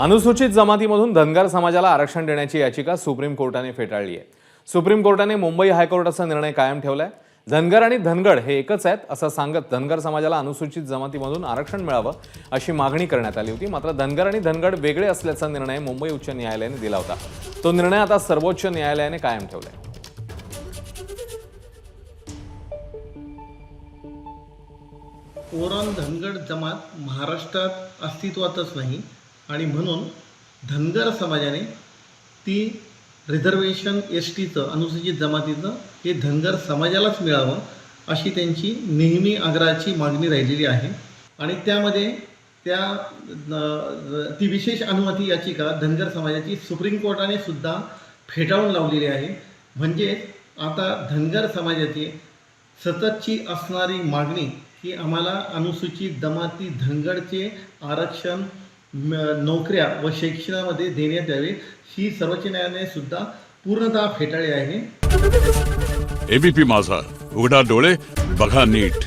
अनुसूचित जमातीमधून धनगर समाजाला आरक्षण देण्याची याचिका सुप्रीम कोर्टाने फेटाळली आहे. सुप्रीम कोर्टाने मुंबई हायकोर्टाचा निर्णय कायम ठेवलाय. धनगर आणि धनगड हे एकच आहेत असं सांगत धनगर समाजाला अनुसूचित जमातीमधून आरक्षण मिळावं अशी मागणी करण्यात आली होती. मात्र धनगर आणि धनगड वेगळे असल्याचा निर्णय मुंबई उच्च न्यायालयाने दिला होता. तो निर्णय आता सर्वोच्च न्यायालयाने कायम ठेवलाय. ओरॉन धनगड जमात महाराष्ट्रात अस्तित्वातच नाही. आणि म्हणून धनगर समाजाने ती रिझर्वेशन एस टीचं अनुसूचित जमातीचं हे धनगर समाजालाच मिळावं अशी त्यांची नेहमी आग्रहाची मागणी राहिलेली आहे. आणि त्यामध्ये त्या ती विशेष अनुमती याचिका धनगर समाजाची सुप्रीम कोर्टाने सुद्धा फेटाळून लावलेली आहे. म्हणजे आता धनगर समाजाची सततची असणारी मागणी की आम्हाला अनुसूचित जमाती धनगडचे आरक्षण नोकऱ्या व शिक्षणामध्ये देण्यात यावे ही सर्वोच्च न्यायालयाने सुद्धा पूर्णतः फेटाळली आहे. एबीपी माझा उघडा डोळे बघा नीट.